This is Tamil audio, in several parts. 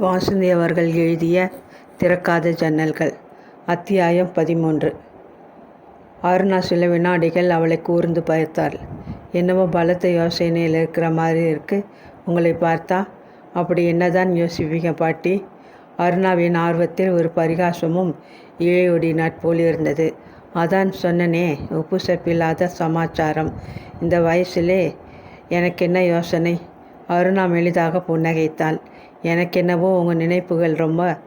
வாசுதேவ் அவர்கள் எழுதிய திறக்காத ஜன்னல்கள் அத்தியாயம் பதிமூன்று. அருணா சில வினாடிகள் அவளை கூர்ந்து பார்த்தாள். என்னவோ பலத்த யோசனையில் இருக்கிற மாதிரி இருக்கு. உங்களை பார்த்தா அப்படி என்னதான் யோசிப்பீங்க பாட்டி? அருணாவின் ஆர்வத்தில் ஒரு பரிகாசமும் இழையொடி நட்போல் இருந்தது. அதான் சொன்னனே உப்பு சப்பில்லாத சமாச்சாரம். இந்த வயசிலே எனக்கு என்ன யோசனை? அருணா மெளிதாக புன்னகைத்தாள். எனக்கென்னவோ உங்கள் நினைப்புகள் ரொம்ப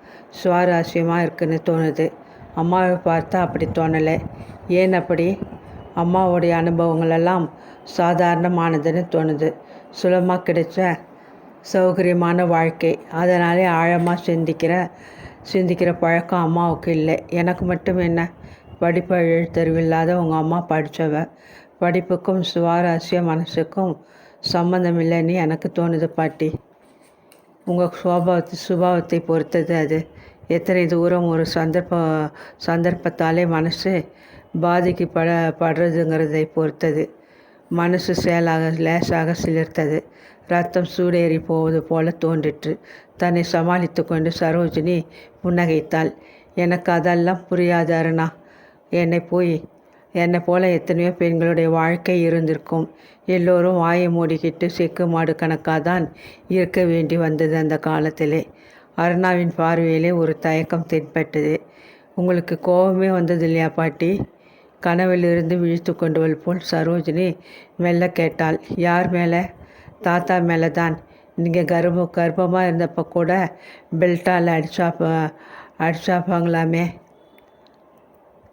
சுவாரஸ்யமாக இருக்குன்னு தோணுது. அம்மாவை பார்த்தா அப்படி தோணலை. ஏன் அப்படி? அம்மாவுடைய அனுபவங்களெல்லாம் சாதாரணமானதுன்னு தோணுது. சுலமாக கிடைச்ச சௌகரியமான வாழ்க்கை. அதனாலே ஆழமாக சிந்திக்கிற சிந்திக்கிற பழக்கம் அம்மாவுக்கு இல்லை. எனக்கு மட்டும் என்ன? படிப்பு எழுத்தறிவில்லாத உங்கள் அம்மா படித்தவ படிப்புக்கும் சுவாரஸ்ய மனசுக்கும் சம்மந்தம் இல்லைன்னு எனக்கு தோணுது பாட்டி. உங்கள் சுபாவத்தை சுபாவத்தை பொறுத்தது அது. எத்தனை தூரம் ஒரு சந்தர்ப்ப சந்தர்ப்பத்தாலே மனசு பாதிக்கப்பட படுறதுங்கிறதை பொறுத்தது. மனசு செயலாக லேசாக சிலிர்த்தது. ரத்தம் சூடேறி போவது போல தோன்றிற்று. தன்னை சமாளித்து கொண்டு சரோஜினி புன்னகைத்தாள். எனக்கு அதெல்லாம் புரியாது அருணா. என்னை போய் என்னை போல எத்தனையோ பெண்களுடைய வாழ்க்கை இருந்திருக்கும். எல்லோரும் வாயை மூடிக்கிட்டு செக்கு மாடு கணக்காக தான் இருக்க வேண்டி வந்தது அந்த காலத்திலே. அருணாவின் பார்வையிலே ஒரு தயக்கம் தென்பட்டது. உங்களுக்கு கோபமே வந்தது இல்லையா பாட்டி? கனவிலிருந்து விழித்து கொண்டவள் போல் சரோஜினி மெல்ல கேட்டாள். யார் மேலே? தாத்தா மேலே தான் நீங்கள் கர்ப்ப கர்ப்பமாக இருந்தப்போ கூட பெல்ட்டால் அடிச்சா அடிச்சாப்பாங்களாமே.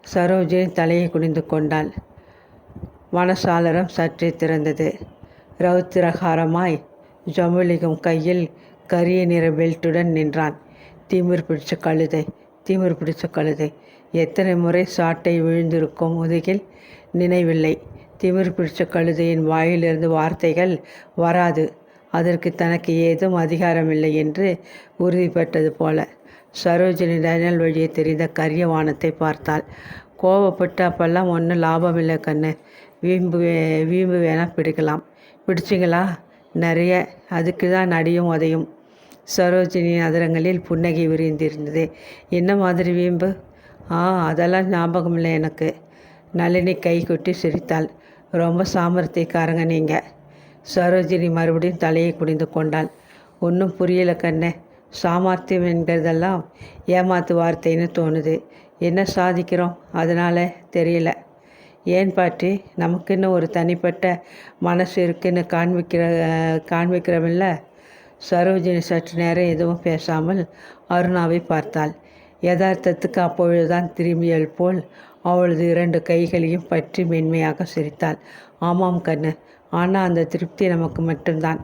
சரோஜினி தலையை குனிந்து கொண்டாள். மனசாளரம் சற்றே திறந்தது. ரௌத்திரகாரமாய் ஜமுலிகம் கையில் கரிய நிற பெல்ட்டுடன் நின்றான். திமிர் பிடிச்ச கழுதை திமிர் பிடிச்ச கழுதை. எத்தனை முறை சாட்டை விழுந்திருக்கும் முதுகில் நினைவில்லை. திமிர் பிடிச்ச கழுதையின் வாயிலிருந்து வார்த்தைகள் வராது. அதற்கு தனக்கு ஏதும் அதிகாரமில்லை என்று உறுதிப்பட்டது போல. சரோஜினி டனல் வழியே தெரிந்த கரிய வானத்தை பார்த்தாள். கோவப்பட்டு அப்பெல்லாம் ஒன்றும் லாபம் இல்லை கண்ணு. வீம்பு வே- வீம்பு வேணால் பிடிக்கலாம். பிடிச்சிங்களா? நிறைய. அதுக்கு தான் நடியும் உதையும். சரோஜினியின் அதிரங்களில் புன்னகை விரிந்திருந்தது. என்ன மாதிரி வீம்பு? ஆ அதெல்லாம் ஞாபகம் இல்லை எனக்கு. நளினி கை கொட்டி சிரித்தாள். ரொம்ப சாமர்த்தியக்காரங்க நீங்கள் சரோஜினி மறுபடியும் தலையை குடிந்து கொண்டாள். ஒன்றும் புரியலை கண்ணே. சாமர்த்தியம் என்கிறதெல்லாம் ஏமாத்து வார்த்தைன்னு தோணுது. என்ன சாதிக்கிறோம்? அதனால் தெரியல. ஏன் பாட்டி? நமக்குன்னு ஒரு தனிப்பட்ட மனசு இருக்குன்னு காண்பிக்கிற காண்பிக்கிறமில்ல? சரோஜினி சற்று நேரம் எதுவும் பேசாமல் அருணாவை பார்த்தாள். யதார்த்தத்துக்கு அப்பொழுதுதான் திரும்பியல் போல் அவளது இரண்டு கைகளையும் பற்றி மென்மையாக சிரித்தாள். ஆமாம் கண்ணு ஆனால் அந்த திருப்தி நமக்கு மட்டும்தான்.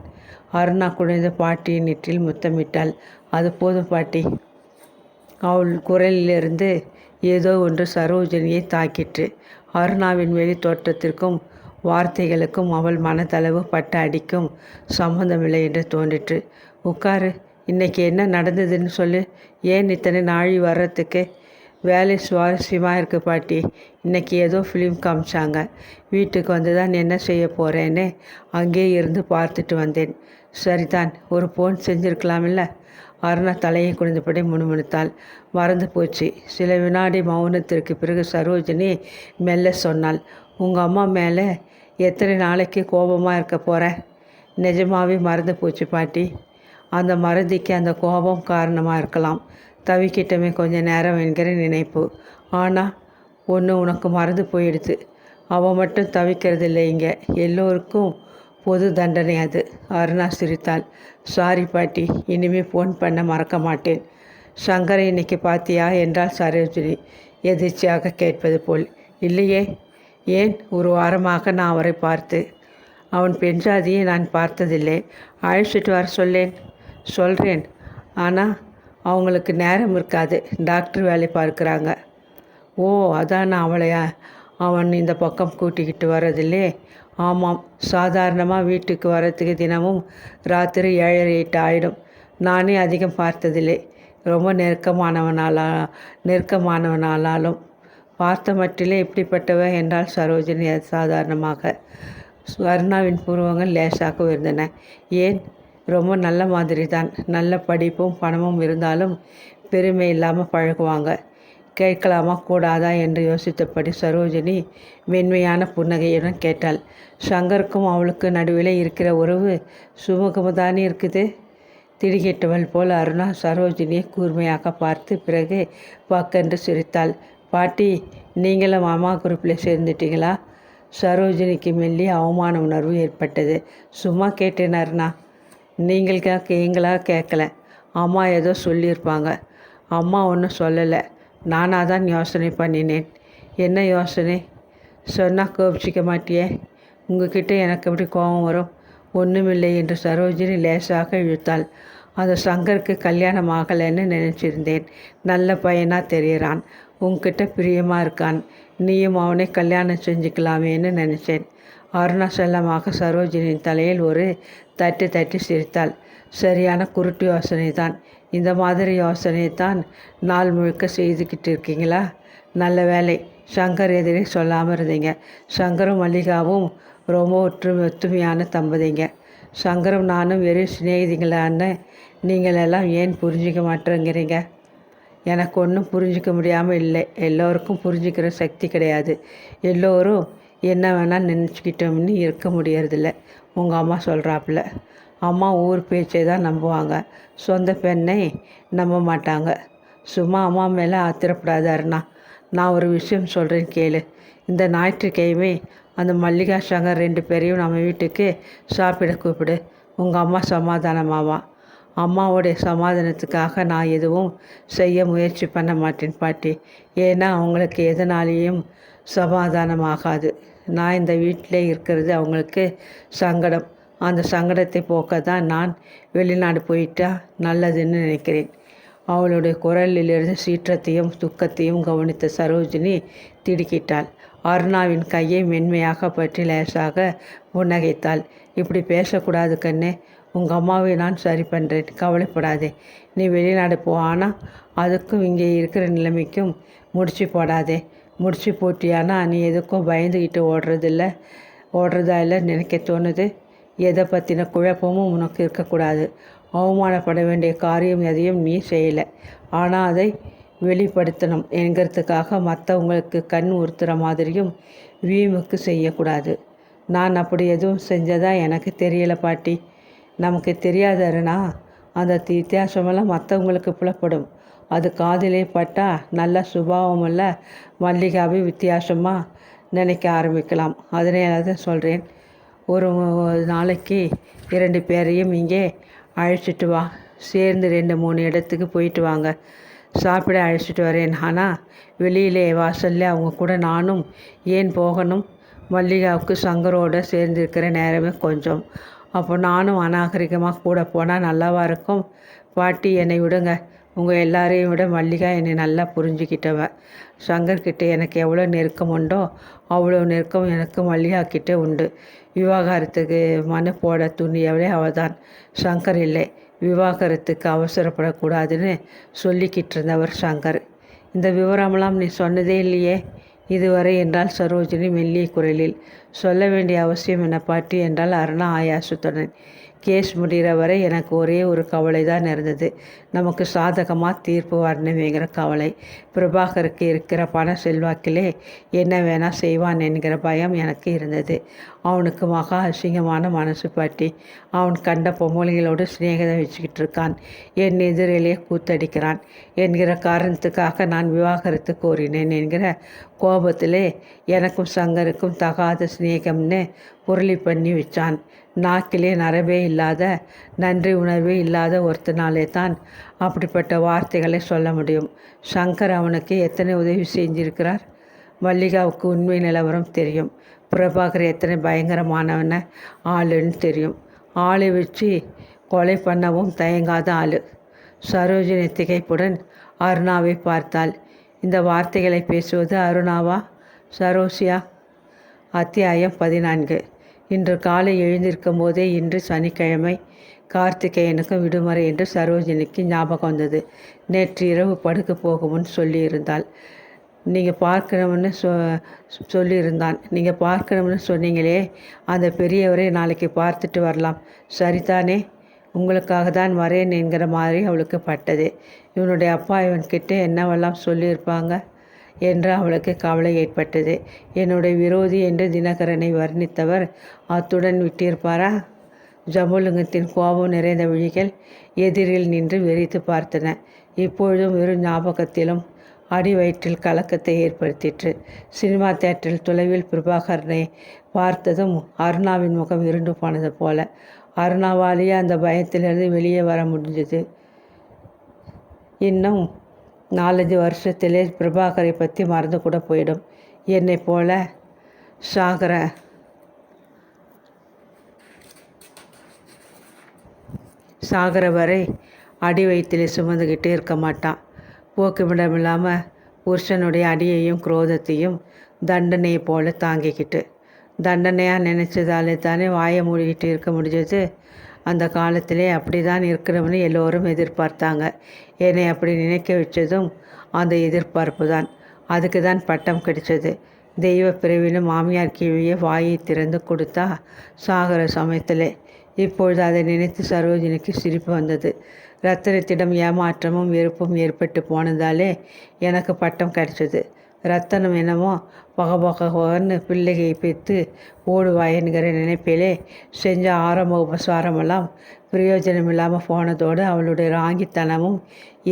அருணா குழைந்த பாட்டியின் நெற்றில் முத்தமிட்டாள். அது போதும் பாட்டி. அவள் குரலிலிருந்து ஏதோ ஒன்று சரோஜனியை தாக்கிற்று. அருணாவின் வெளி தோற்றத்திற்கும் வார்த்தைகளுக்கும் அவள் மனதளவு பட்ட அடிக்கும் சம்பந்தமில்லை என்று தோன்றிற்று. உட்காரு இன்னைக்கு என்ன நடந்ததுன்னு சொல்லு. ஏன் இத்தனை நாழி வர்றதுக்கு? வேலை சுவாரஸ்யமாக இருக்குது பாட்டி. இன்னைக்கு ஏதோ ஃபிலிம் காமிச்சாங்க. வீட்டுக்கு வந்து தான் என்ன செய்ய போகிறேன்னு அங்கேயே இருந்து பார்த்துட்டு வந்தேன். சரிதான் ஒரு ஃபோன் செஞ்சுருக்கலாமில்ல அருணா தலையை குனிந்தபடி முணுமுணுத்தாள். மறந்து போச்சு. சில வினாடி மௌனத்திற்கு பிறகு சரோஜினி மெல்ல சொன்னாள். உங்கள் அம்மா மேலே எத்தனை நாளைக்கு கோபமாக இருக்க போகிற நிஜமாவே மறந்து போச்சு பாட்டி. அந்த மறதிக்கு அந்த கோபம் காரணமாக இருக்கலாம். தவிக்கிட்டமே கொஞ்சம் நேரம் என்கிற நினைப்பு. ஆனால் ஒன்று உனக்கு மறந்து போயிடுது. அவள் மட்டும் தவிக்கிறதில்லை இங்கே. எல்லோருக்கும் பொது தண்டனை அது. அருணா சிரித்தாள். சாரி பாட்டி. இனிமே ஃபோன் பண்ண மறக்க மாட்டேன். சங்கரை இன்னைக்கு பாத்தியா? என்றால் சரோஜினி எதிர்ச்சியாக கேட்பது போல். இல்லையே. ஏன்? ஒரு வாரமாக நான் அவரை பார்த்து. அவன் பெண் ஜாதியை நான் பார்த்ததில்லை. அழைச்சிட்டு வர சொல்லேன். சொல்கிறேன் ஆனால் அவங்களுக்கு நேரம் இருக்காது. டாக்டர் வேலை பார்க்குறாங்க. ஓ அதான் அவளையா? அவன் இந்த பக்கம் கூட்டிக்கிட்டு வர்றதில்லே. ஆமாம் சாதாரணமாக வீட்டுக்கு வர்றதுக்கு தினமும் ராத்திரி ஏழரை எட்டு ஆயிடும். நானே அதிகம் பார்த்ததில்லை. ரொம்ப நெருக்கமானவனாலா நெருக்கமானவனாலும் பார்த்த மட்டிலே இப்படிப்பட்டவன் என்றால் சரோஜினி சாதாரணமாக. வர்ணாவின் புருவங்கள் லேசாக இருந்தன ஏன்? ரொம்ப நல்ல மாதிரி தான் நல்ல படிப்பும் பணமும் இருந்தாலும் பெருமை இல்லாமல் பழகுவாங்க. கேட்கலாமா? கூடாதா? என்று யோசித்தபடி சரோஜினி மென்மையான புன்னகையுடன் கேட்டாள். சங்கருக்கும் அவளுக்கு நடுவில் இருக்கிற உறவு சுமூகமுதானே இருக்குது? திடுகிட்டவள் போல் அருணா சரோஜினியை கூர்மையாக பார்த்து பிறகு பக்கென்று சிரித்தாள். பாட்டி நீங்களும் மாமா குரூப்பில் சேர்ந்துட்டீங்களா? சரோஜினிக்கு மெல்லி அவமான உணர்வு ஏற்பட்டது. சும்மா கேட்டேன் அருணா. நீங்கள் எங்களாக கேட்கல அம்மா ஏதோ சொல்லியிருப்பாங்க. அம்மா ஒன்றும் சொல்லலை. நானாக தான் யோசனை பண்ணினேன். என்ன யோசனை? சொன்னால் கோபிச்சிக்க மாட்டியே. உங்ககிட்ட எனக்கு எப்படி கோபம் வரும்? ஒன்றுமில்லை என்று சரோஜினி லேசாக இழுத்தாள். அது சங்கருக்கு கல்யாணம் ஆகலைன்னு நினச்சிருந்தேன். நல்ல பையனாக தெரிகிறான் உங்ககிட்ட பிரியமாக இருக்கான். நீயும் அவனை கல்யாணம் செஞ்சுக்கலாமேன்னு நினச்சேன். அருணாசலமாக சரோஜினியின் தலையில் ஒரு தட்டி தட்டி சிரித்தாள். சரியான குருட்டு யோசனை தான் இந்த மாதிரி யோசனையை தான் நாள் முழுக்க செய்துக்கிட்டு இருக்கீங்களா? நல்ல வேலை சங்கர் எதிரே சொல்லாமல் இருந்தீங்க. சங்கரும் மல்லிகாவும் ரொம்ப ஒற்று ஒத்துமையான தம்பதிங்க. சங்கரும் நானும் வெறும் சிநேகிதிங்களான்னு நீங்கள் எல்லாம் ஏன் புரிஞ்சிக்க மாட்டேங்கிறீங்க? எனக்கு ஒன்றும் புரிஞ்சிக்க முடியாமல் இல்லை. எல்லோருக்கும் புரிஞ்சிக்கிற சக்தி கிடையாது. எல்லோரும் என்ன வேணால் நினச்சிக்கிட்டோம்னு இருக்க முடியறதில்ல. உங்கள் அம்மா சொல்கிறாப்புல அம்மா ஊர் பேச்சை தான் நம்புவாங்க. சொந்த பெண்ணை நம்ப மாட்டாங்க. சும்மா அம்மா மேலே ஆத்திரப்படாத அருணா நான் ஒரு விஷயம் சொல்கிறேன் கேளு. இந்த ஞாயிற்றுக்கிழமை அந்த மல்லிகா சங்கர் ரெண்டு பேரையும் நம்ம வீட்டுக்கு சாப்பிட கூப்பிடு. உங்கள் அம்மா சமாதானமாவா? அம்மாவுடைய சமாதானத்துக்காக நான் எதுவும் செய்ய முயற்சி பண்ண மாட்டேன் பாட்டி. ஏன்னா அவங்களுக்கு எதனாலேயும் சமாதானமாகாது. நான் இந்த வீட்டிலே இருக்கிறது அவங்களுக்கு சங்கடம். அந்த சங்கடத்தை போக்க தான் நான் வெளிநாடு போயிட்டா நல்லதுன்னு நினைக்கிறேன். அவளுடைய குரலிலிருந்து சீற்றத்தையும் துக்கத்தையும் கவனித்த சரோஜினி திடுக்கிட்டாள். அருணாவின் கையை மென்மையாக பற்றி லேசாக புன்னகைத்தாள். இப்படி பேசக்கூடாது கண்ணே உங்கள் அம்மாவை நான் சரி பண்ணுறேன் கவலைப்படாதே. நீ வெளிநாடு போ ஆனால் அதுக்கும் இங்கே இருக்கிற நிலைமைக்கும் முடிச்சு போடாதே. முடிச்சு போட்டியானா நீ எதுக்கும் பயந்துக்கிட்டு ஓடுறதில்ல ஓடுறதா இல்லை நினைக்க தோணுது. எதை பற்றின குழப்பமும் உனக்கு இருக்கக்கூடாது. அவமானப்பட வேண்டிய காரியம் எதையும் நீ செய்யலை. ஆனால் அதை வெளிப்படுத்தணும் என்கிறதுக்காக மற்றவங்களுக்கு கண் உறுத்துகிற மாதிரியும் வீமுக்கு செய்யக்கூடாது. நான் அப்படி எதுவும் செஞ்சதா எனக்கு தெரியலை பாட்டி. நமக்கு தெரியாதருனா அந்த வித்தியாசமெல்லாம் மற்றவங்களுக்கு புலப்படும். அது காதிலே பட்டால் நல்ல சுபாவமுள்ள மல்லிகாவை வித்தியாசமாக நினைக்க ஆரம்பிக்கலாம். அதனால தான் சொல்கிறேன் ஒரு நாளைக்கு இரண்டு பேரையும் இங்கே அழைச்சிட்டு வா. சேர்ந்து ரெண்டு மூணு இடத்துக்கு போயிட்டு வாங்க. சாப்பிட அழைச்சிட்டு வரேன். ஆனால் வெளியிலே வாசல்ல அவங்க கூட நானும் ஏன் போகணும்? மல்லிகாவுக்கு சங்கரோட சேர்ந்துருக்கிற நேரமே கொஞ்சம். அப்போ நானும் அநாகரிகமாக கூட போனால் நல்லாவா இருக்கும்? பாட்டி என்னை விடுங்க. உங்கள் எல்லாரையும் விட மல்லிகா என்னை நல்லா புரிஞ்சுக்கிட்டவ. சங்கர்கிட்ட எனக்கு எவ்வளோ நெருக்கம் உண்டோ அவ்வளோ நெருக்கம் எனக்கு மல்லிகா கிட்டே உண்டு. விவாகரத்துக்கு மனு போட துணியவளே அவள் தான் சங்கர் இல்லை விவாகரத்துக்கு அவசரப்படக்கூடாதுன்னு சொல்லிக்கிட்டு இருந்தவர் சங்கர். இந்த விவரமெல்லாம் நீ சொன்னதே இல்லையே. இதுவரை என்றால் சரோஜினி மெல்லிய குரலில் சொல்ல வேண்டிய அவசியம் என்ன பாட்டி? என்றால் அருணா ஆயாசுத்துடன் கேஸ் முடிகிற வரை எனக்கு ஒரே ஒரு கவலை தான் இருந்தது. நமக்கு சாதகமாக தீர்ப்பு வரணுமேங்கிற கவலை. பிரபாகருக்கு இருக்கிற பண செல்வாக்கிலே என்ன வேணால் செய்வான் என்கிற பயம் எனக்கு இருந்தது. அவனுக்கு மகா அசிங்கமான மனசு பாட்டி அவன் கண்ட பொம்பளைகளோடு சிநேகிதம் வச்சுக்கிட்டு இருக்கான். என் எதிரிலே கூத்தடிக்கிறான் என்கிற காரணத்துக்காக நான் விவாகரத்து கோரினேன் என்கிற கோபத்திலே எனக்கும் சங்கருக்கும் தகாத சிநேகம்னு புரளி பண்ணி வச்சான். நாக்கிலே நரவே இல்லாத நன்றி உணர்வே இல்லாத ஒருத்தனாலே தான் அப்படிப்பட்ட வார்த்தைகளை சொல்ல முடியும். சங்கர் அவனுக்கு எத்தனை உதவி செஞ்சிருக்கிறார்? மல்லிகாவுக்கு உண்மை நிலவரம் தெரியும். பிரபாகர் எத்தனை பயங்கரமானவன ஆளுன்னு தெரியும். ஆளை வச்சு கொலை பண்ணவும் தயங்காத ஆள். சரோஜினி திகைப்புடன் அருணாவை பார்த்தாள். இந்த வார்த்தைகளை பேசுவது அருணாவா? சரோசியா அத்தியாயம் பதினான்கு. இன்று காலை எழுந்திருக்கும் போதே இன்று சனிக்கிழமை. கார்த்திகேயனுக்கும் விடுமுறை என்று சரோஜினிக்கு ஞாபகம் வந்தது. நேற்று இரவு படுக்க போகும்னு சொல்லியிருந்தாள். நீங்கள் பார்க்கணும்னு சொ சொல்லியிருந்தான். நீங்கள் பார்க்கணும்னு சொன்னீங்களே அந்த பெரியவரை நாளைக்கு பார்த்துட்டு வரலாம். சரிதானே? உங்களுக்காக தான் வரேன் என்கிற மாதிரி அவளுக்கு பட்டது. இவனுடைய அப்பா இவன்கிட்ட என்னவெல்லாம் சொல்லியிருப்பாங்க? என்று அவளுக்கு கவலை ஏற்பட்டது. என்னுடைய விரோதி என்று தினகரனை வர்ணித்தவர் அத்துடன் விட்டிருப்பாரா? ஜமுலுங்கத்தின் கோபம் நிறைந்த விழிகள் எதிரில் நின்று வெறித்து பார்த்தன. இப்பொழுதும் வெறும் ஞாபகத்திலும் அடி வயிற்றில் கலக்கத்தை ஏற்படுத்திற்று. சினிமா தேட்டரில் தொலைவில் பிரபாகரனை பார்த்ததும் அருணாவின் முகம் இருண்டு போனது போல. அருணாவாலேயே அந்த பயத்திலிருந்து வெளியே வர முடிஞ்சது இன்னும் நாலஞ்சு வருஷத்திலே பிரபாகரை பற்றி மறந்து கூட போயிடும். என்னை போல சாகர சாகிற வரை அடி வயிற்றில் சுமந்துக்கிட்டே இருக்க மாட்டான். போக்குமிடமில்லாமல் புருஷனுடைய அடியையும் குரோதத்தையும் தண்டனையை போல தாங்கிக்கிட்டு தண்டனையாக நினச்சதாலே தானே வாயை மூடிக்கிட்டு இருக்க முடிஞ்சது. அந்த காலத்திலே அப்படி தான் இருக்கிறவனு எல்லோரும் எதிர்பார்த்தாங்க. என்னை அப்படி நினைக்க வச்சதும் அந்த எதிர்பார்ப்பு தான் அதுக்கு தான் பட்டம் கிடைச்சது. தெய்வ பிரிவிலும் மாமியார் கீழே வாயை திறந்து கொடுத்தா சாகர சமயத்தில் இப்பொழுது அதை நினைத்து சரோஜினிக்கு சிரிப்பு வந்தது. ரத்தனத்திடம் ஏமாற்றமும் வெறுப்பும் ஏற்பட்டு போனதாலே எனக்கு பட்டம் கிடைச்சது. ரத்தனம் என்னமோ பகபகன்னு பிள்ளையை பெற்று ஓடுவாயன்கிற நினைப்பிலே செஞ்ச ஆரம்ப உபசாரமெல்லாம் பிரயோஜனம் இல்லாமல் போனதோடு அவளுடைய ராங்கித்தனமும்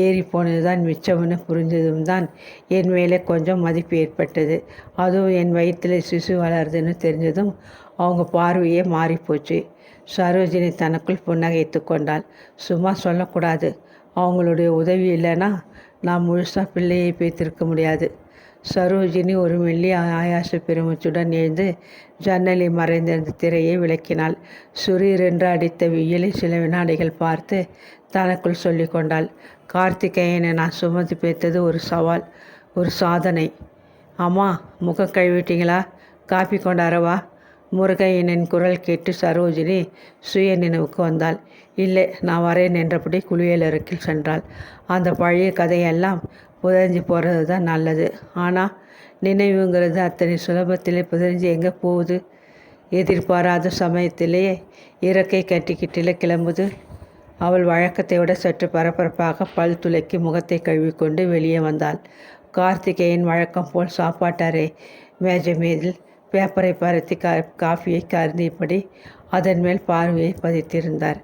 ஏறி போனது தான் மிச்சம்னு புரிஞ்சதும் தான் என் மேலே கொஞ்சம் மதிப்பு ஏற்பட்டது. அதுவும் என் வயிற்றில் சிசு வளருதுன்னு தெரிஞ்சதும் அவங்க பார்வையே மாறிப்போச்சு. சரோஜினி தனக்குள் புன்னகைத்து கொண்டாள். சும்மா சொல்லக்கூடாது. அவங்களுடைய உதவி இல்லைன்னா நான் முழுசாக பிள்ளையை பேத்திருக்க முடியாது. சரோஜினி ஒரு மெல்லிய ஆயாச பெருமூச்சுடன் எழுந்து ஜன்னலை மறைந்திருந்த திரையை விளக்கினாள். சுரீரென்று அடித்த வெயிலை சில வினாடிகள் பார்த்து தனக்குள் சொல்லி கொண்டாள். கார்த்திகேயனை நான் சுமந்து பேத்தது ஒரு சவால் ஒரு சாதனை. அம்மா முகம் கழுவிட்டீங்களா? காப்பி கொண்டாரவா முருகையனின் குரல் கேட்டு சரோஜினி சுய நினைவுக்கு வந்தாள். இல்லை நான் வரேன் என்றபடி குளியலருக்கில் சென்றாள். அந்த பழைய கதையெல்லாம் புதஞ்சு போகிறது தான் நல்லது. ஆனால் நினைவுங்கிறது அத்தனை சுலபத்திலே புதஞ்சு எங்கே போகுது? எதிர்பாராத சமயத்திலேயே இறக்கை கட்டிக்கிட்டில கிளம்புது. அவள் வழக்கத்தை விட சற்று பரபரப்பாக பல் துளைக்கி முகத்தை கழுவிக்கொண்டு வெளியே வந்தாள். கார்த்திகேயன் வழக்கம் போல் சாப்பாட்டாரே மேஜை மீதில் பேப்பரை பறத்தி கா காஃபியை கருந்தியபடி அதன் மேல் பார்வையை பதித்திருந்தார்.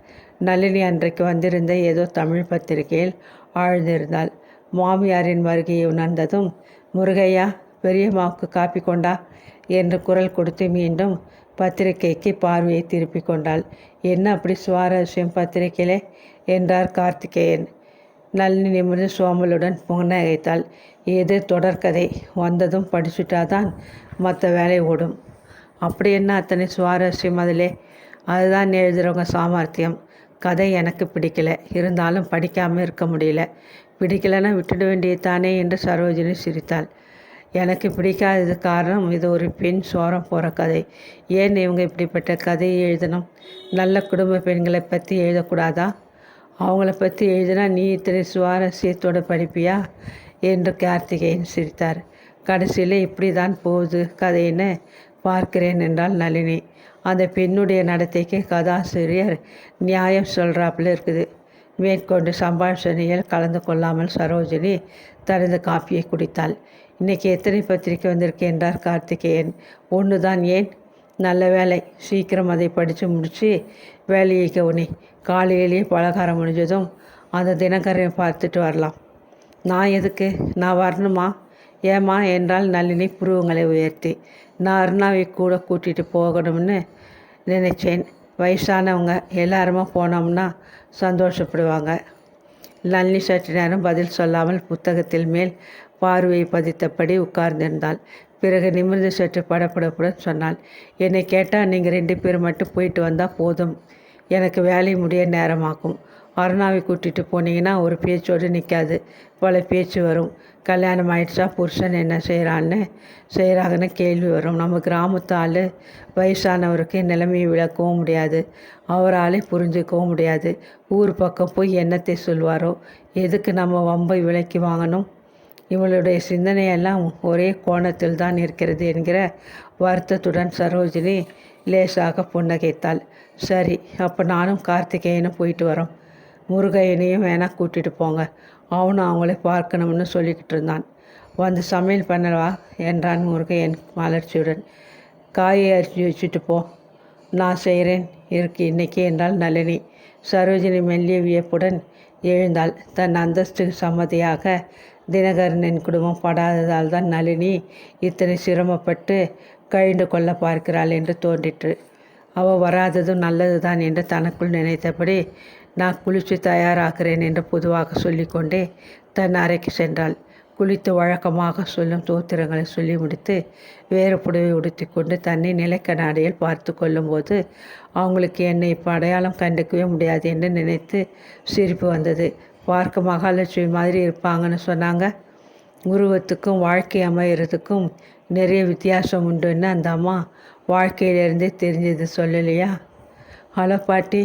நளினி அன்றைக்கு வந்திருந்த ஏதோ தமிழ் பத்திரிகையில் ஆழ்ந்திருந்தாள். மாமியாரின் வருகையை உணர்ந்ததும் முருகையா பெரியம்மாவுக்கு காப்பி கொண்டா? என்று குரல் கொடுத்து மீண்டும் பத்திரிகைக்கு பார்வையை திருப்பி கொண்டாள். என்ன அப்படி சுவாரஸ்யம் பத்திரிகையிலே? என்றார் கார்த்திகேயன். நளினி நிமிர்ந்து சோமலுடன் புன்னகைத்தாள். ஏது தொடர்கதை? வந்ததும் படிச்சுட்டாதான் மற்ற வேலை ஓடும். அப்படி என்ன அத்தனை சுவாரஸ்யம் அதிலே? அதுதான் எழுதுகிறவங்க சாமர்த்தியம். கதை எனக்கு பிடிக்கல. இருந்தாலும் படிக்காமல் இருக்க முடியல. பிடிக்கலைன்னா விட்டுட வேண்டியதானே என்று சரோஜினி சிரித்தாள். எனக்கு பிடிக்காதது காரணம் இது ஒரு பெண் சோரம் போகிற கதை. ஏன் இவங்க இப்படிப்பட்ட கதையை எழுதணும்? நல்ல குடும்ப பெண்களை பற்றி எழுதக்கூடாதா? அவங்கள பற்றி எழுதினா நீ இத்தனை சுவாரஸ்யத்தோடு படிப்பியா? என்று கார்த்திகேயன் சிரித்தார். கடைசியில் இப்படி தான் போகுது கதைன்னு பார்க்கிறேன் என்றால் நளினி. அந்த பெண்ணுடைய நடத்தைக்கு கதாசிரியர் நியாயம் சொல்கிறாப்புல இருக்குது. மேற்கொண்டு சம்பாஷணையில் கலந்து கொள்ளாமல் சரோஜினி தனது காப்பியை குடித்தாள். இன்றைக்கி எத்தனை பத்திரிக்கை வந்திருக்கு என்றார் கார்த்திகேயன். ஒன்று தான் ஏன்? நல்ல வேலை சீக்கிரம் அதை படித்து முடித்து வேலையை கவனி காலையிலேயே பலகாரம் முடிஞ்சதும் அந்த தினகரையை பார்த்துட்டு வரலாம். நான் எதுக்கு? நான் வரணுமா? ஏமா என்றால் நளினி புருவங்களை உயர்த்தி. நான் அருணாவை கூட கூட்டிகிட்டு போகணும்னு நினைச்சேன். வயசானவங்க எல்லாருமா போனோம்னா சந்தோஷப்படுவாங்க. நளினி சற்று நேரம் பதில் சொல்லாமல் புத்தகத்தில் மேல் பார்வையை பதித்தபடி உட்கார்ந்திருந்தாள். பிறகு நிமிர்ந்து சற்று படப்படப்புடன் சொன்னாள் என்னை கேட்டால் நீங்கள் ரெண்டு பேரும் மட்டும் போயிட்டு வந்தால் போதும். எனக்கு வேலை முடிய நேரமாகும். அருணாவை கூட்டிகிட்டு போனீங்கன்னா ஒரு பேச்சோடு நிற்காது பல பேச்சு வரும். கல்யாணம் ஆயிடுச்சா புருஷன் என்ன செய்கிறான்னு செய்கிறாங்கன்னு கேள்வி வரும். நம்ம கிராமத்து ஆள் வயசானவருக்கு நிலைமையை விளக்கவும் முடியாது. அவராலே புரிஞ்சுக்கவும் முடியாது. ஊர் பக்கம் போய் என்னத்தை சொல்வாரோ எதுக்கு நம்ம வம்பை விலைக்கு வாங்கணும்? இவளுடைய சிந்தனையெல்லாம் ஒரே கோணத்தில் தான் இருக்கிறது என்கிற வருத்தத்துடன் சரோஜினி லேசாக புன்னகைத்தாள். சரி அப்போ நானும் கார்த்திகேயனும் போயிட்டு வரோம். முருகையனையும் வேணால் கூட்டிகிட்டு போங்க. அவனும் அவங்கள பார்க்கணும்னு சொல்லிக்கிட்டு இருந்தான். வந்து சமையல் பண்ணவா? என்றான் முருகையன் மலர்ச்சியுடன். காயை அரிசி வச்சுட்டு போ. நான் செய்கிறேன் இருக்கு இன்னைக்கு என்றால் நளினி. சரோஜினி மெல்லிய வியப்புடன் எழுந்தாள். தன் அந்தஸ்து சம்மதியாக தினகரனின் குடும்பம் படாததால் தான் நளினி இத்தனை சிரமப்பட்டு கழிந்து கொள்ள பார்க்கிறாள் என்று தோன்றிற்று. அவள் வராததும் நல்லது தான் என்று தனக்குள் நினைத்தபடி நான் குளித்து தயாராகிறேன் என்று பொதுவாக சொல்லிக்கொண்டே தன் அறைக்கு சென்றாள். குளித்து வழக்கமாக சொல்லும் தோத்திரங்களை சொல்லி முடித்து வேறு புடவை உடுத்தி கொண்டு தன்னை நிலைக்கண்ணாடியில் பார்த்து கொள்ளும்போது அவங்களுக்கு என்னை இப்போ அடையாளம் கண்டுக்கவே முடியாது என்று நினைத்து சிரிப்பு வந்தது. பார்க்க மகாலட்சுமி மாதிரி இருப்பாங்கன்னு சொன்னாங்க. உருவத்துக்கும் வாழ்க்கை அமைகிறதுக்கும் நிறைய வித்தியாசம் உண்டுன்னு அந்த அம்மா வாழ்க்கையிலேருந்தே தெரிஞ்சது சொல்லலையா? ஹலோ பாட்டி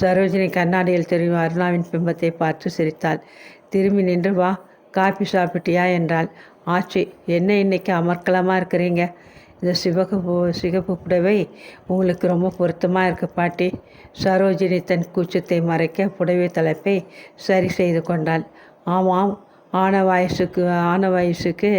சரோஜினி கண்ணாடியில் தெரியும் அருணாவின் பிம்பத்தை பார்த்து சிரித்தாள். திரும்பி நின்று வா காபி சாப்பிட்டியா? என்றாள். ஆச்சி என்ன இன்னைக்கு அமர்க்கலமாக இருக்கிறீங்க? இந்த சிவப்பு சிகப்பு புடவை உங்களுக்கு ரொம்ப பொருத்தமாக இருக்கு பாட்டி. சரோஜினி தன் கூச்சத்தை மறைக்க புடவை தலைப்பை சரி செய்து கொண்டாள். ஆமாம் ஆன வயசுக்கு ஆன வயசுக்கு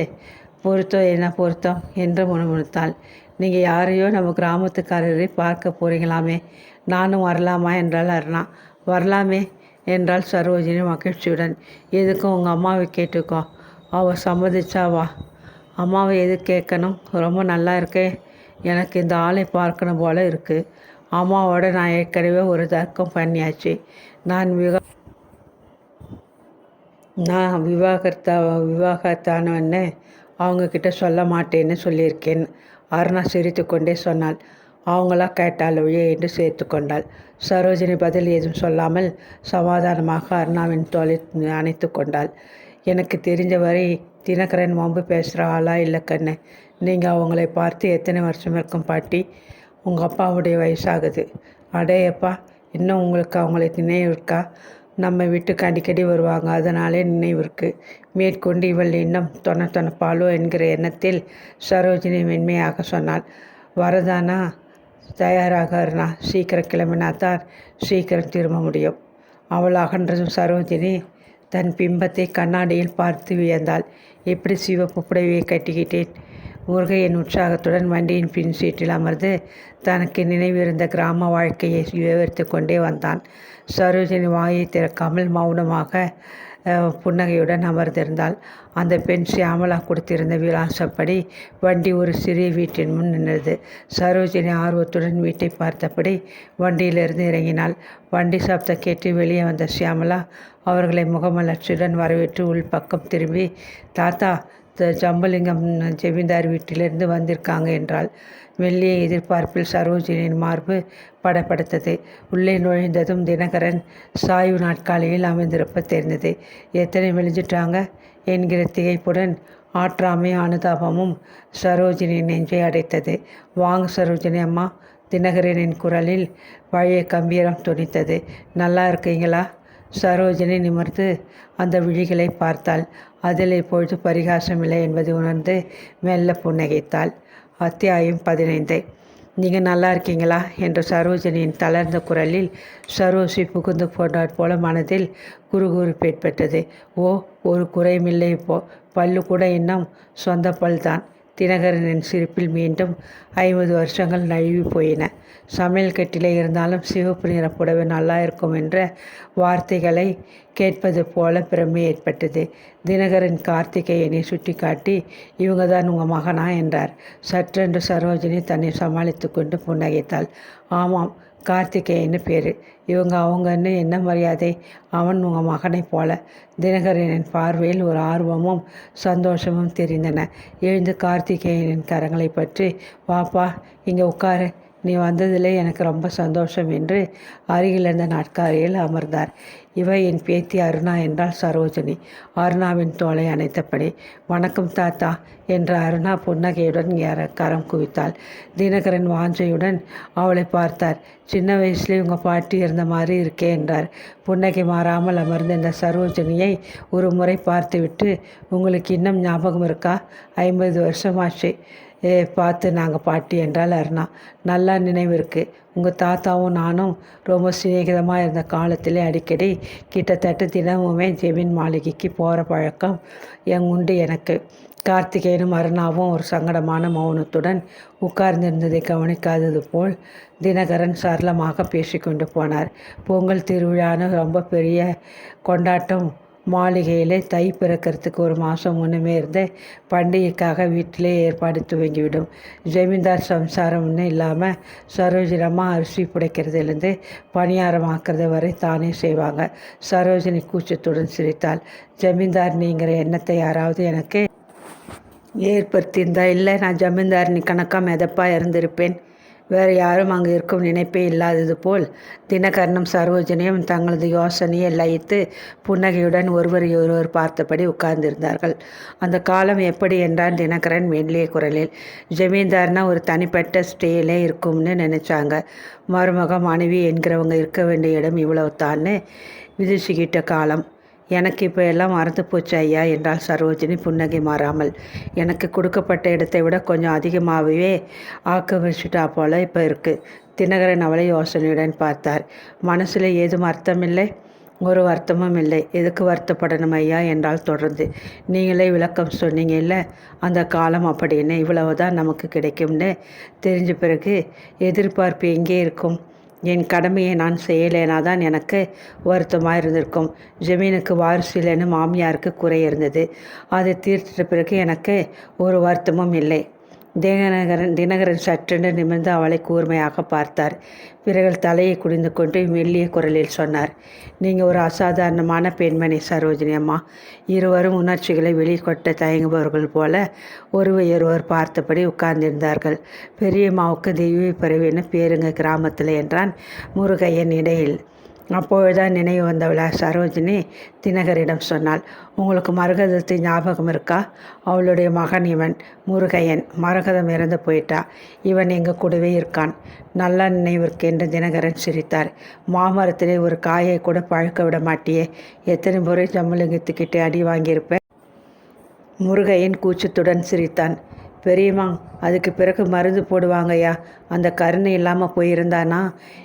பொருத்தம் என்ன பொருத்தம்? என்று முணுமுணுத்தாள். நீங்கள் யாரையோ நம்ம கிராமத்துக்காரரை பார்க்க போகிறீங்களாமே நானும் வரலாமா என்றால் அருணா வரலாமே என்றால் சரோஜினி மகிழ்ச்சியுடன். எதுக்கும் உங்கள் அம்மாவை கேட்டுக்கோ? அவள் சம்மதிச்சா வா. அம்மாவை எது கேட்கணும்? ரொம்ப நல்லா இருக்கே. எனக்கு இந்த ஆளை பார்க்கணும் போல் இருக்குது அம்மாவோட நான் ஏற்கனவே ஒரு தர்க்கம் பண்ணியாச்சு. நான் விவா நான் விவாகரத்த விவாகரத்தானவன்னு அவங்கக்கிட்ட சொல்ல மாட்டேன்னு சொல்லியிருக்கேன். அருணா சிரித்து கொண்டே சொன்னாள். அவங்களா கேட்டால் ஒழிய என்று சேர்த்து கொண்டாள். சரோஜினி பதில் ஏதும் சொல்லாமல் சமாதானமாக அருணாவின் தோலை அணைத்து கொண்டாள். எனக்கு தெரிஞ்ச வரை தினகரன் வம்பு பேசுகிற ஆளா இல்லை கண்ணு. நீங்கள் அவங்களை பார்த்து எத்தனை வருஷம் இருக்கும் பாட்டி? உங்கள் அப்பாவுடைய வயசாகுது. அடேயப்பா இன்னும் உங்களுக்கு அவங்களை நினைவு இருக்கா? நம்ம வீட்டுக்கு அடிக்கடி வருவாங்க. அதனாலே நினைவு இருக்குது மேற்கொண்டு இவள் இன்னும் தொண தொணப்பாளோ என்கிற எண்ணத்தில் சரோஜினி மென்மையாக சொன்னாள். வரதானா? தயாராக அருணா சீக்கிரம் கிளம்பினா தான் சீக்கிரம் திரும்ப முடியும். அவள் அகன்றதும் சரோஜினி தன் பிம்பத்தை கண்ணாடியில் பார்த்து வியந்தாள். எப்படி சிவப்பு புடவையை கட்டிக்கிட்டேன்? முருகையின் உற்சாகத்துடன் வண்டியின் பின் சீட்டில் அமர்ந்து தனக்கு நினைவிருந்த கிராம வாழ்க்கையை விவரித்து கொண்டே வந்தான். சரோஜினி வாயை திறக்காமல் மௌனமாக புன்னகையுடன் அமர்ந்திருந்தாள். அந்த பெண் சியாமலா கொடுத்திருந்த விலாசப்படி வண்டி ஒரு சிறிய வீட்டின் முன் நின்றது. சரோஜினி ஆர்வத்துடன் வீட்டை பார்த்தபடி வண்டியிலிருந்து இறங்கினாள். வண்டி சப்தம் கேட்டு வெளியே வந்த சியாமலா அவர்களை முகமலர்ச்சியுடன் வரவேற்று உள் பக்கம் திரும்பி தாத்தா ஜம்பலிங்கம் ஜெமீன்தார் வீட்டிலிருந்து வந்திருக்காங்க என்றாள். மெல்லிய எதிர்பார்ப்பில் சரோஜினியின் மார்பு படப்படுத்தது உள்ளே நுழைந்ததும் தினகரன் சாய்வு நாட்காலியில் அமைந்திருப்ப தெரிந்தது. எத்தனை மெலிஞ்சிட்டாங்க என்கிற திகைப்புடன் ஆற்றாமை அனுதாபமும் சரோஜினியின் நெஞ்சை அடைத்தது. வாங்க சரோஜினி அம்மா தினகரனின் குரலில் பழைய கம்பீரம் துணித்தது. நல்லா இருக்கீங்களா? சரோஜினி நிமிர்ந்து அந்த விழிகளை பார்த்தாள். அதில் இப்பொழுது பரிகாசமில்லை என்பதை உணர்ந்து மெல்ல புன்னகைத்தாள். அத்தியாயம் பதினைந்து. நீங்கள் நல்லா இருக்கீங்களா? என்ற சரோஜனியின் தளர்ந்த குரலில் சரோசி புகுந்து போனாற் போல மனதில் குறுகுறுப்பு ஏற்பட்டது ஓ ஒரு குறையுமில்லை இப்போ பல்லு கூட இன்னும் சொந்த பல் தான் தினகரனின் சிரிப்பில் மீண்டும் ஐம்பது வருஷங்கள் நழுவி போயின. சமையல் கட்டிலே இருந்தாலும் சிவப்பு நிற புடவை நல்லா இருக்கும் என்ற வார்த்தைகளை கேட்பது போல பெருமை ஏற்பட்டது. தினகரன் கார்த்திகேயனை சுட்டி காட்டி இவங்க தான் உங்கள் மகனா? என்றார். சற்றென்று சரோஜினி தன்னை சமாளித்து கொண்டு புன்னகைத்தாள். ஆமாம் கார்த்திகேயன்னு பேர். இவங்க அவங்கன்னு என்ன மரியாதை? அவன் உங்கள் மகனை போல. தினகரனின் பார்வையில் ஒரு ஆர்வமும் சந்தோஷமும் தெரிந்தன. எழுந்து கார்த்திகேயனின் கரங்களை பற்றி வாப்பா இங்கே உட்காரு. நீ வந்ததிலே எனக்கு ரொம்ப சந்தோஷம் என்று அருகில் இருந்த நாட்காரியில் அமர்ந்தார். இவை என் பேத்தி அருணா என்றால் சரோஜினி. அருணாவின் தோலை அணைத்தபடி வணக்கம் தாத்தா என்று அருணா புன்னகையுடன் கரம் குவித்தாள். தினகரன் வாஞ்சையுடன் அவளை பார்த்தார். சின்ன வயசுலேயே உங்கள் பாட்டி இருந்த மாதிரி இருக்கே என்றார். புன்னகை மாறாமல் அமர்ந்த இந்த சரோஜினியை ஒரு முறை பார்த்துவிட்டு உங்களுக்கு இன்னும் ஞாபகம் இருக்கா? ஐம்பது வருஷமாச்சு. பார்த்து நாங்கள் பாட்டி என்றால் அருணா. நல்லா நினைவு இருக்குது உங்கள் தாத்தாவும் நானும் ரொம்ப சிநேகிதமாக இருந்த காலத்திலே அடிக்கடி கிட்டத்தட்ட தினமுமே ஜெமீன் மாளிகைக்கு போகிற பழக்கம் எங் உண்டு எனக்கு. கார்த்திகேயனும் அருணாவும் ஒரு சங்கடமான மௌனத்துடன் உட்கார்ந்திருந்ததை கவனிக்காதது போல் தினகரன் சரளமாக பேசிக்கொண்டு போனார். பொங்கல் திருவிழான்னு ரொம்ப பெரிய கொண்டாட்டம் மாளிகையில் தை பிறக்கிறதுக்கு ஒரு மாதம் முன்னுமே இருந்தே பண்டிகைக்காக வீட்டிலே ஏற்பாடு துவங்கிவிடும். ஜமீன்தார் சம்சாரம்னு இல்லாமல் சரோஜினமாக அரிசி புடைக்கிறதுலேருந்து பணியாரமாக்குறது வரை தானே செய்வாங்க. சரோஜினி கூச்சத்துடன் சிரித்தாள். ஜமீன்தார் நீங்கிற எண்ணத்தை யாராவது எனக்கு ஏற்படுத்தியிருந்தா? இல்லை நான் ஜமீன்தாரினி கணக்காக மெதப்பாக இருந்திருப்பேன். வேறு யாரும் அங்கு இருக்கும் நினைப்பே இல்லாதது போல் தினகரனும் சரோஜனையும் தங்களது யோசனையை லயித்து புன்னகையுடன் ஒருவரை ஒருவர் பார்த்தபடி உட்கார்ந்திருந்தார்கள். அந்த காலம் எப்படி என்றான் தினகரன் மெல்லிய குரலில். ஜமீன்தார்னா ஒரு தனிப்பட்ட ஸ்டேலே இருக்கும்னு நினச்சாங்க. மருமக மனைவி என்கிறவங்க இருக்க வேண்டிய இடம் இவ்வளவு தான்னு விதிச்சுக்கிட்ட காலம். எனக்கு இப்போ எல்லாம் மறந்து போச்சு ஐயா என்றால் சரோஜினி புன்னகை மாறாமல். எனக்கு கொடுக்கப்பட்ட இடத்தை விட கொஞ்சம் அதிகமாகவே ஆக்கிரமிச்சுட்டா போல் போல இப்போ இருக்குது தினகரன் அவளை யோசனையுடன் பார்த்தார். மனசில் ஏதும் அர்த்தமில்லை? ஒரு வருத்தமும் இல்லை. எதுக்கு வருத்தப்படணும் ஐயா என்றால் தொடர்ந்து. நீங்களே விளக்கம் சொன்னீங்க இல்லை அந்த காலம் அப்படின்னு இவ்வளவுதான் நமக்கு கிடைக்கும்னு தெரிஞ்ச பிறகு எதிர்பார்ப்பு எங்கே இருக்கும்? என் கடமையை நான் செய்யலேனா தான் எனக்கு வருத்தமாக இருந்திருக்கும். ஜமீனுக்கு வாரிசு இல்லைன்னு மாமியாருக்கு குறை இருந்தது. அதை தீர்த்திட்ட பிறகு எனக்கு ஒரு வருத்தமும் இல்லை. தேகநகரன் தினகரன் சற்றென்று நிமிர்ந்து அவளை கூர்மையாக பார்த்தார். பிறகு தலையை குடிந்து கொண்டு மெல்லிய குரலில் சொன்னார் நீங்கள் ஒரு அசாதாரணமான பெண்மணி சரோஜினி அம்மா. இருவரும் உணர்ச்சிகளை வெளிக்கொட்ட தயங்குபவர்கள் போல ஒருவர் பார்த்தபடி உட்கார்ந்திருந்தார்கள். பெரியம்மாவுக்கு தெய்வ பிறவின்னு பேருங்க கிராமத்தில் என்றான் முருகையன் இடையில். அப்பொழுதுதான் நினைவு வந்தவளா? சரோஜினி தினகரிடம் சொன்னாள். உங்களுக்கு மரகதத்து ஞாபகம் இருக்கா? அவளுடைய மகன் இவன் முருகையன். மரகதம் இறந்து போயிட்டா? இவன் எங்கள் கூடவே இருக்கான். நல்ல நினைவிற்கு என்று தினகரன் சிரித்தார். மாமரத்திலே ஒரு காயை கூட பழுக்க விட மாட்டியே. எத்தனை முறை ஜம்மலிங்கத்துக்கிட்டே அடி வாங்கியிருப்பேன் முருகையன் கூச்சத்துடன் சிரித்தான். பெரியம்மா அதுக்கு பிறகு மருந்து போடுவாங்கய்யா. அந்த கருணை இல்லாமல் போயிருந்தானா?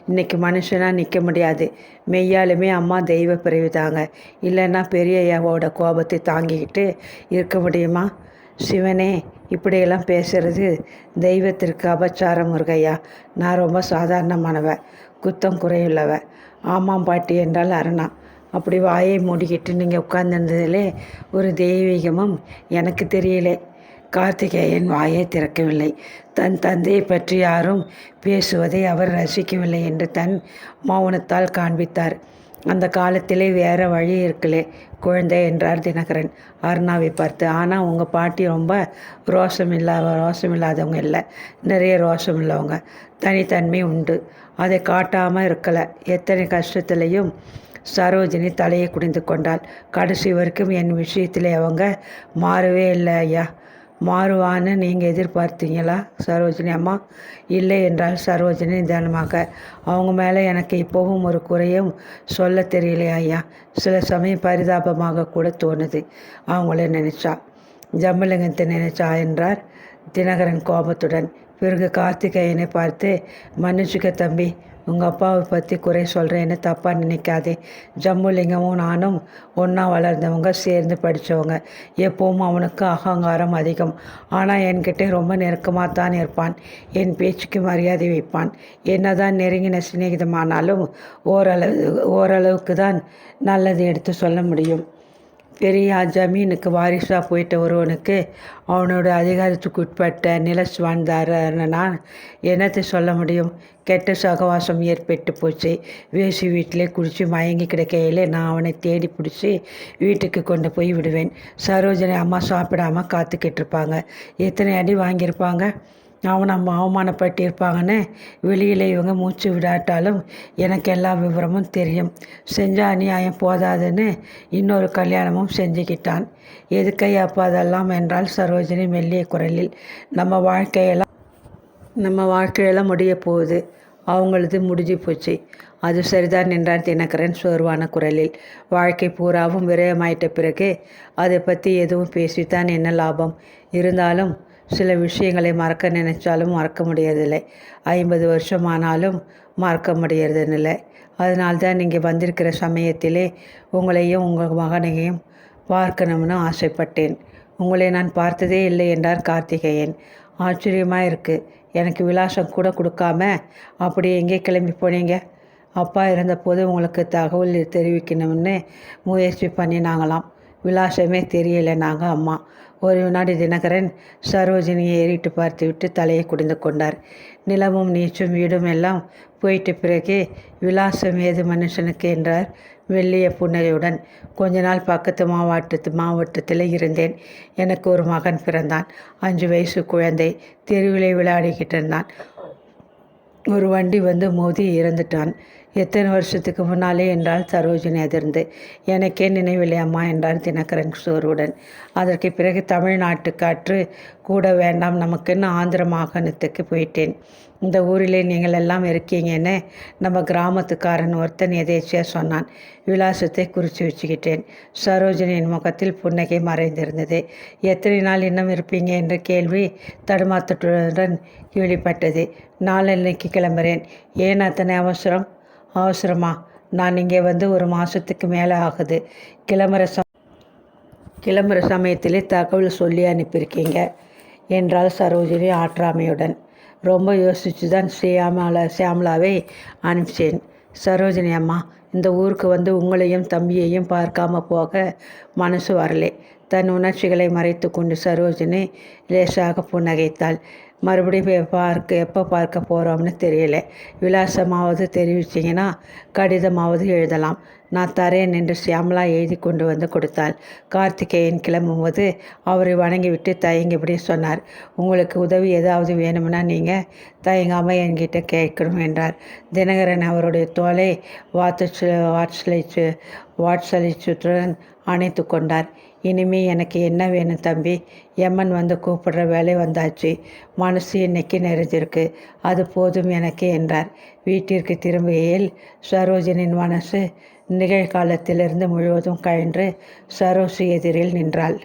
இன்றைக்கி மனுஷனாக நிற்க முடியாது. மெய்யாலுமே அம்மா தெய்வ பிறவிதாங்க இல்லைன்னா பெரியய்யாவோட கோபத்தை தாங்கிக்கிட்டு இருக்க முடியுமா? சிவனே இப்படியெல்லாம் பேசுறது தெய்வத்திற்கு அபச்சாரம் முருகையா? நான் ரொம்ப சாதாரணமானவன். குத்தம் குறையுள்ளவ ஆமாம் பாட்டி என்றால் அரணா. அப்படி வாயை மூடிக்கிட்டு நீங்கள் உட்கார்ந்துருந்ததிலே ஒரு தெய்வீகமும் எனக்கு தெரியலே. கார்த்திகேயன் வாயை திறக்கவில்லை. தன் தந்தையை பற்றி யாரும் பேசுவதை அவர் ரசிக்கவில்லை என்று தன் மௌனத்தால் காண்பித்தார். அந்த காலத்திலே வேற வழி இருக்கலே குழந்தை என்றார் தினகரன். அருணாவை பார்த்து ஆனால் உங்கள் பாட்டி ரொம்ப ரோஷம் இல்லாத ரோஷம் இல்லாதவங்க இல்லை. நிறைய ரோஷம் உள்ளவங்க. தனித்தன்மை உண்டு. அதை காட்டாமல் இருக்கலை. எத்தனை கஷ்டத்துலேயும் சரோஜினி தலையை குடிந்து கொண்டாள். கடைசி வரைக்கும் என் விஷயத்தில் அவங்க மாறவே இல்லை ஐயா. மாறுவான்னு நீங்கள் எதிர்பார்த்தீங்களா? சரோஜினி அம்மா இல்லை என்றால் சரோஜினி நிதானமாக அவங்க மேலே எனக்கு இப்போவும் ஒரு குறையும் சொல்ல தெரியலையா ஐயா. சில சமயம் பரிதாபமாக கூட தோணுது அவங்கள நினைச்சா. ஜம்மலிங்கத்தை நினைச்சா? என்றார் தினகரன் கோபத்துடன். பிறகு கார்த்திகேயனை பார்த்து மன்னிச்சுக்க தம்பி உங்கள் அப்பாவை பற்றி குறை சொல்கிறேன்னு தப்பாக நினைக்காதே. ஜம்முலிங்கமும் நானும் ஒன்றா வளர்ந்தவங்க சேர்ந்து படித்தவங்க எப்பவும் அவனுக்கு அகங்காரம் அதிகம். ஆனால் என்கிட்ட ரொம்ப நெருக்கமாக தான் இருப்பான். என் பேச்சுக்கு மரியாதை வைப்பான். என்னதான் நெருங்கின சிநேகிதமானாலும் ஓரளவு ஓரளவுக்கு தான் நல்லது எடுத்து சொல்ல முடியும். பெரிய ஜமீனுக்கு வாரிசாக போயிட்ட ஒருவனுக்கு அவனோட அதிகாரத்துக்கு உட்பட்ட நிலஸ் நான் என்னத்தை சொல்ல முடியும்? கெட்ட சகவாசம் ஏற்பட்டு போச்சு. வேசி வீட்டிலே குடித்து மயங்கி கிடக்கையிலே நான் அவனை தேடி பிடிச்சி வீட்டுக்கு கொண்டு போய் விடுவேன். சரோஜனை அம்மா சாப்பிடாம காத்துக்கிட்டு இருப்பாங்க எத்தனை அடி வாங்கியிருப்பாங்க? அவன் நம்ம அவமானப்பட்டிருப்பாங்கன்னு வெளியில் இவங்க மூச்சு விடாட்டாலும் எனக்கு எல்லா விவரமும் தெரியும். செஞ்ச அநியாயம் போதாதுன்னு இன்னொரு கல்யாணமும் செஞ்சுக்கிட்டான். எதுக்கை அப்போ அதெல்லாம் என்றால் சரோஜினி மெல்லிய குரலில் நம்ம வாழ்க்கையெல்லாம் நம்ம வாழ்க்கையெல்லாம் முடிய போகுது. அவங்களது முடிஞ்சு போச்சு. அது சரிதான் என்றார் தினகரன் சோர்வான குரலில். வாழ்க்கை பூராவும் விரயமாயிட்ட பிறகு அதை பற்றி எதுவும் பேசித்தான் என்ன லாபம்? இருந்தாலும் சில விஷயங்களை மறக்க நினைச்சாலும் மறக்க முடியறதில்லை. ஐம்பது வருஷமானாலும் மறக்க முடியறதில்லை. அதனால்தான் நீங்கள் வந்திருக்கிற சமயத்திலே உங்களையும் உங்கள் மகனையும் பார்க்கணும்னு ஆசைப்பட்டேன். உங்களை நான் பார்த்ததே இல்லை என்றார் கார்த்திகேயன். ஆச்சரியமாக இருக்குது எனக்கு விலாசம் கூட கொடுக்காம அப்படியே எங்கே கிளம்பி போனீங்க? அப்பா இருந்தபோது உங்களுக்கு தகவல் தெரிவிக்கணும்னு முயற்சி பண்ணினாங்களாம். விலாசமே தெரியலை நாங்கள் அம்மா. ஒரு வினாடி தினகரன் சரோஜினியை ஏறிட்டு பார்த்துவிட்டு தலையை குடிந்து கொண்டார். நிலமும் நீச்சும் வீடும் எல்லாம் போயிட்டு பிறகு விலாசம் ஏது மனுஷனுக்கு என்றார் வெள்ளிய புன்னகையுடன். கொஞ்ச நாள் பக்கத்து மாவட்டத்து மாவட்டத்தில் இருந்தேன். எனக்கு ஒரு மகன் பிறந்தான். அஞ்சு வயசு குழந்தை. தெருவிலே விளையாடிக்கிட்டு இருந்தான். ஒரு வண்டி வந்து மோதி இறந்துட்டான். எத்தனை வருஷத்துக்கு முன்னாலே என்றால் சரோஜினி அதிர்ந்து. எனக்கே நினைவில்லையம்மா என்றார் தினகரன் சோர்வுடன் அதற்கு பிறகு தமிழ்நாட்டு காற்று கூட வேண்டாம் நமக்குன்னு ஆந்திர மாகாணத்துக்கு போயிட்டேன். இந்த ஊரிலே நீங்கள் எல்லாம் இருக்கீங்கன்னு நம்ம கிராமத்துக்காரன் ஒருத்தன் எதேச்சியாக சொன்னான். விலாசத்தை குறித்து வச்சுக்கிட்டேன். சரோஜினியின் முகத்தில் புன்னகை மறைந்திருந்தது. எத்தனை நாள் இன்னும் இருப்பீங்க? என்ற கேள்வி தடுமாற்றத்துடன் வெளிப்பட்டது. நாளன்னைக்கு கிளம்புறேன். ஏன் அத்தனை அவசரம்? அவசரமா. நான் இங்கே வந்து ஒரு மாதத்துக்கு மேலே ஆகுது. கிளம்புற சம் கிளம்புற சமயத்திலே தகவல் சொல்லி அனுப்பியிருக்கீங்க என்றால் சரோஜினி ஆற்றாமையுடன். ரொம்ப யோசித்து தான் சியாமலா சியாமலாவை அனுப்பிச்சேன். சரோஜினி அம்மா இந்த ஊருக்கு வந்து உங்களையும் தம்பியையும் பார்க்காம போக மனசு வரலே. தன் உணர்ச்சிகளை மறைத்து கொண்டு சரோஜினி லேசாக புன்னகைத்தாள். மறுபடியும் பார்க்க எப்போ பார்க்க போகிறோம்னு தெரியல. விலாசமாவது தெரிவிச்சிங்கன்னா கடிதமாவது எழுதலாம். நான் தரேன் என்று சியாமலா எழுதி கொண்டு வந்து கொடுத்தாள். கார்த்திகேயன் கிளம்பும்போது அவரை வணங்கிவிட்டு தயங்கிபடி சொன்னார். உங்களுக்கு உதவி ஏதாவது வேணும்னா நீங்கள் தயங்காமல் என்கிட்ட கேட்கணும் என்றார். தினகரன் அவருடைய தோலை வாத்து வாட்சலை வாட்சலை சுற்றுடன் அணைத்து கொண்டார். இனிமே எனக்கு என்ன வேணும் தம்பி? எம்மன் வந்து கூப்பிடுற வேலை வந்தாச்சு. மனசு இன்னைக்கு நிறைஞ்சிருக்கு. அது போதும் எனக்கு என்றார். வீட்டிற்கு திரும்புகையில் சரோஜனின் மனசு நிகழ்காலத்திலிருந்து முழுவதும் கழன்று சரோசு எதிரில் நின்றாள்.